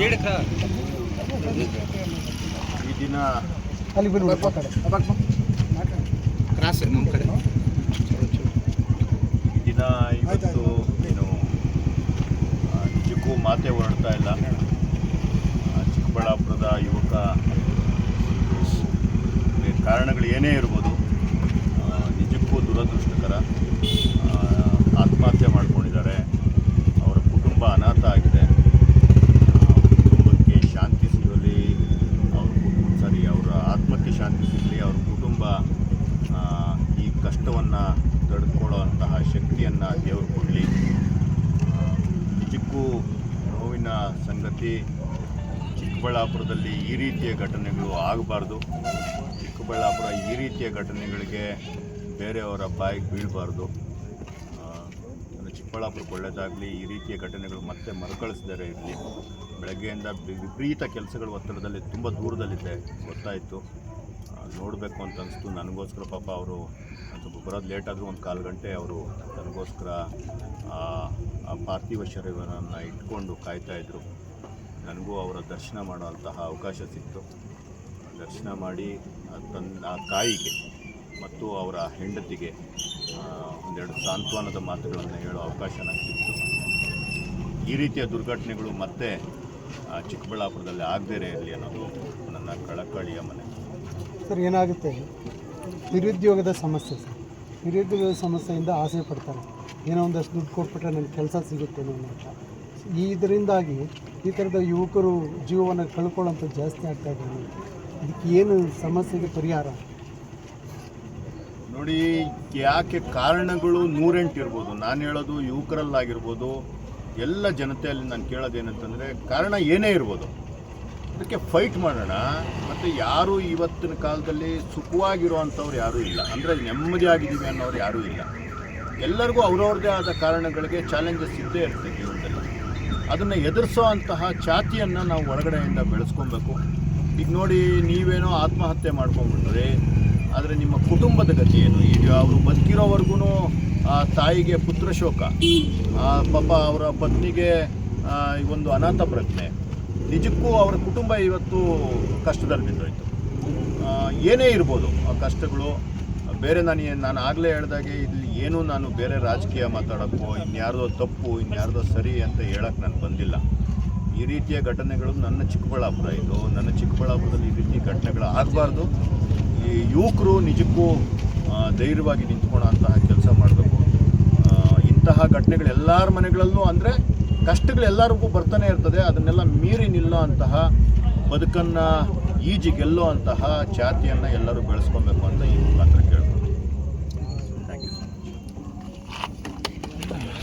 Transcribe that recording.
ಈ ದಿನ ಅಲ್ಲಿ ಬಂದು ಕ್ರಾಸ್ ನಮ್ಮ ಕಡೆ. ಈ ದಿನ ಇವತ್ತು ಏನು ನಿಜಕ್ಕೂ ಮಾತೆ ಹೊರಡ್ತಾ ಇಲ್ಲ. ಚಿಕ್ಕಬಳ್ಳಾಪುರದ ಯುವಕ ಕಾರಣಗಳು ಏನೇ ಇರ್ಬೋದು ನಿಜಕ್ಕೂ ದುರದೃಷ್ಟಕರ ಆ, ಆತ್ಮಹತ್ಯೆ ಮಾಡ್ಕೊಂಡಿದ್ದಾರೆ ಅವರ ಕುಟುಂಬ ಅನಾಥ ಆಗಿದೆ ಅವ್ರ ಕುಟುಂಬಕ್ಕೆ ಶಾಂತಿ ಸಿಗಲಿ ಅವ್ರ ಕುಟುಂಬ ಸಾರಿ ಅವರ ಆತ್ಮಕ್ಕೆ ಶಾಂತಿ ಸಿಗಲಿ ಆ, ಈ ಕಷ್ಟವನ್ನು ತಡೆದುಕೊಳ್ಳುವಂತಹ ಶಕ್ತಿಯನ್ನು ದೇವರು ಕೊಡಲಿ. ನಿಜಕ್ಕೂ ನೋವಿನ ಸಂಗತಿ ಚಿಕ್ಕಬಳ್ಳಾಪುರದಲ್ಲಿ ಈ ರೀತಿಯ ಘಟನೆಗಳು ಆಗಬಾರ್ದು. ಚಿಕ್ಕಬಳ್ಳಾಪುರ ಈ ರೀತಿಯ ಘಟನೆಗಳಿಗೆ ಬೇರೆಯವರ ಬಾಯಿಗೆ ಬೀಳಬಾರ್ದು. ಚಿಕ್ಕಬಳ್ಳಾಪುರ ಚಿಕ್ಕಬಳ್ಳಾಪುರಕ್ಕೆ ಒಳ್ಳೆಯದಾಗಲಿ ಈ ರೀತಿಯ ಘಟನೆಗಳು ಮತ್ತೆ ಮರುಕಳಿಸದೇ ಇರಲಿ. ಬೆಳಗ್ಗೆಯಿಂದ ವಿಪರೀತ ಕೆಲಸಗಳು ಒತ್ತಡದಲ್ಲಿ ತುಂಬ ದೂರದಲ್ಲಿದೆ ಗೊತ್ತಾಯಿತು. ನೋಡಬೇಕು ಅಂತ ಅನಿಸ್ತು. ನನಗೋಸ್ಕರ ಪಾಪ ಅವರು ಸ್ವಲ್ಪ ಬರೋದು ಲೇಟ್ ಆದರೂ ಒಂದು ಕಾಲು ಗಂಟೆ ಅವರು ನನಗೋಸ್ಕರ ಆ ಪಾರ್ಥಿವ ಶರೀರವನ್ನು ಇಟ್ಕೊಂಡು ಕಾಯ್ತಾಯಿದ್ರು ನನಗೂ ಅವರ ದರ್ಶನ ಮಾಡುವಂತಹ ಅವಕಾಶ ಸಿಕ್ತು. ದರ್ಶನ ಮಾಡಿ ತನ್ನ ಆ ತಾಯಿಗೆ ಮತ್ತು ಅವರ ಹೆಂಡತಿಗೆ ಒಂದೆರಡು ಸಾಂತ್ವನದ ಮಾತುಗಳನ್ನು ಹೇಳೋ ಅವಕಾಶ ನನಗೆ ಸಿಕ್ತು. ಈ ರೀತಿಯ ದುರ್ಘಟನೆಗಳು ಮತ್ತೆ ಚಿಕ್ಕಬಳ್ಳಾಪುರದಲ್ಲಿ ಆಗದೇ ಇರಲಿ ಅನ್ನೋದು ನನ್ನ ಕಳಕಳಿಯ ಮನೆ ಸರ್ ಏನಾಗುತ್ತೆ? ನಿರುದ್ಯೋಗದ ಸಮಸ್ಯೆ ಸರ್. ನಿರುದ್ಯೋಗದ ಸಮಸ್ಯೆಯಿಂದ ಆಸೆ ಪಡ್ತಾರೆ. ಏನೋ ಒಂದಷ್ಟು ದುಡ್ಡು ಕೊಟ್ಬಿಟ್ರೆ ನನಗೆ ಕೆಲಸ ಸಿಗುತ್ತೆ ಅಂತ. ಇದರಿಂದಾಗಿ ಈ ಥರದ ಯುವಕರು ಜೀವವನ್ನು ಕಳ್ಕೊಳ್ಳೋಂಥ ಜಾಸ್ತಿ ಆಗ್ತಾ ಇದೆ. ಇದಕ್ಕೆ ಏನು ಸಮಸ್ಯೆಗೆ ಪರಿಹಾರ? ನೋಡಿ, ಯಾಕೆ ಕಾರಣಗಳು ನೂರೆಂಟು ಇರ್ಬೋದು. ನಾನು ಹೇಳೋದು ಯುವಕರಲ್ಲಾಗಿರ್ಬೋದು. ಎಲ್ಲ ಜನತೆಯಲ್ಲಿ ನಾನು ಕೇಳೋದೇನಂತಂದರೆ ಕಾರಣ ಏನೇ ಇರ್ಬೋದು. ಅದಕ್ಕೆ ಫೈಟ್ ಮಾಡೋಣ. ಮತ್ತು ಯಾರು ಇವತ್ತಿನ ಕಾಲದಲ್ಲಿ ಸುಖವಾಗಿರುವಂಥವ್ರು ಯಾರೂ ಇಲ್ಲ. ಅಂದರೆ ನೆಮ್ಮದಿ ಆಗಿದ್ದೀವಿ ಅನ್ನೋರು ಯಾರೂ ಇಲ್ಲ. ಎಲ್ಲರಿಗೂ ಅವ್ರವ್ರದ್ದೇ ಆದ ಕಾರಣಗಳಿಗೆ ಚಾಲೆಂಜಸ್ ಇದ್ದೇ ಇರುತ್ತೆ ಜೀವನದಲ್ಲಿ. ಅದನ್ನು ಎದುರಿಸೋ ಅಂತಹ ಛಾತಿಯನ್ನು ನಾವು ಒಳಗಡೆಯಿಂದ ಬೆಳೆಸ್ಕೊಬೇಕು. ಈಗ ನೋಡಿ, ನೀವೇನೋ ಆತ್ಮಹತ್ಯೆ ಮಾಡ್ಕೊಂಡ್ಬಿಟ್ರೆ. ಆದರೆ ನಿಮ್ಮ ಕುಟುಂಬದ ಗತಿ ಏನು? ಈಗ ಅವರು ಬದುಕಿರೋವರೆಗೂ ಆ ತಾಯಿಗೆ ಪುತ್ರ ಶೋಕ ಪಾಪ ಅವರ ಪತ್ನಿಗೆ ಒಂದು ಅನಾಥ ಪ್ರಜ್ಞೆ. ನಿಜಕ್ಕೂ ಅವರ ಕುಟುಂಬ ಇವತ್ತು ಕಷ್ಟದಲ್ಲಿ ಬಿದ್ದೋಯ್ತು. ಏನೇ ಇರ್ಬೋದು, ಆ ಕಷ್ಟಗಳು. ಬೇರೆ ನಾನು ನಾನು ಆಗಲೇ ಹೇಳ್ದಾಗೆ ಇಲ್ಲಿ ಏನೂ ನಾನು ಬೇರೆ ರಾಜಕೀಯ ಮಾತಾಡೋಕ್ಕೋ, ಇನ್ಯಾರ್ದೋ ತಪ್ಪು, ಇನ್ಯಾರ್ದೋ ಸರಿ ಅಂತ ಹೇಳಕ್ಕೆ ನಾನು ಬಂದಿಲ್ಲ. ಈ ರೀತಿಯ ಘಟನೆಗಳು ನನ್ನ ಚಿಕ್ಕಬಳ್ಳಾಪುರ ಇದು. ನನ್ನ ಚಿಕ್ಕಬಳ್ಳಾಪುರದಲ್ಲಿ ಈ ರೀತಿ ಘಟನೆಗಳು ಆಗಬಾರ್ದು. ಈ ಯುವಕರು ನಿಜಕ್ಕೂ ಧೈರ್ಯವಾಗಿ ನಿಂತ್ಕೊಳ್ಳೋ ಅಂತಹ ಕೆಲಸ ಮಾಡಬೇಕು. ಇಂತಹ ಘಟನೆಗಳು ಎಲ್ಲರ ಮನೆಗಳಲ್ಲೂ ಅಂದರೆ ಕಷ್ಟಗಳು ಎಲ್ಲರಿಗೂ ಬರ್ತಾನೆ ಇರ್ತದೆ, ಅದನ್ನೆಲ್ಲ ಮೀರಿ ನಿಲ್ಲೋ ಅಂತಹ ಬದುಕನ್ನು ಈಜಿ ಗೆಲ್ಲೋ ಅಂತಹ ಜಾತಿಯನ್ನು ಎಲ್ಲರೂ ಬೆಳೆಸ್ಕೊಬೇಕು ಅಂತ ಈ ಮುಖಾಂತರ ಕೇಳ್ಬೋದು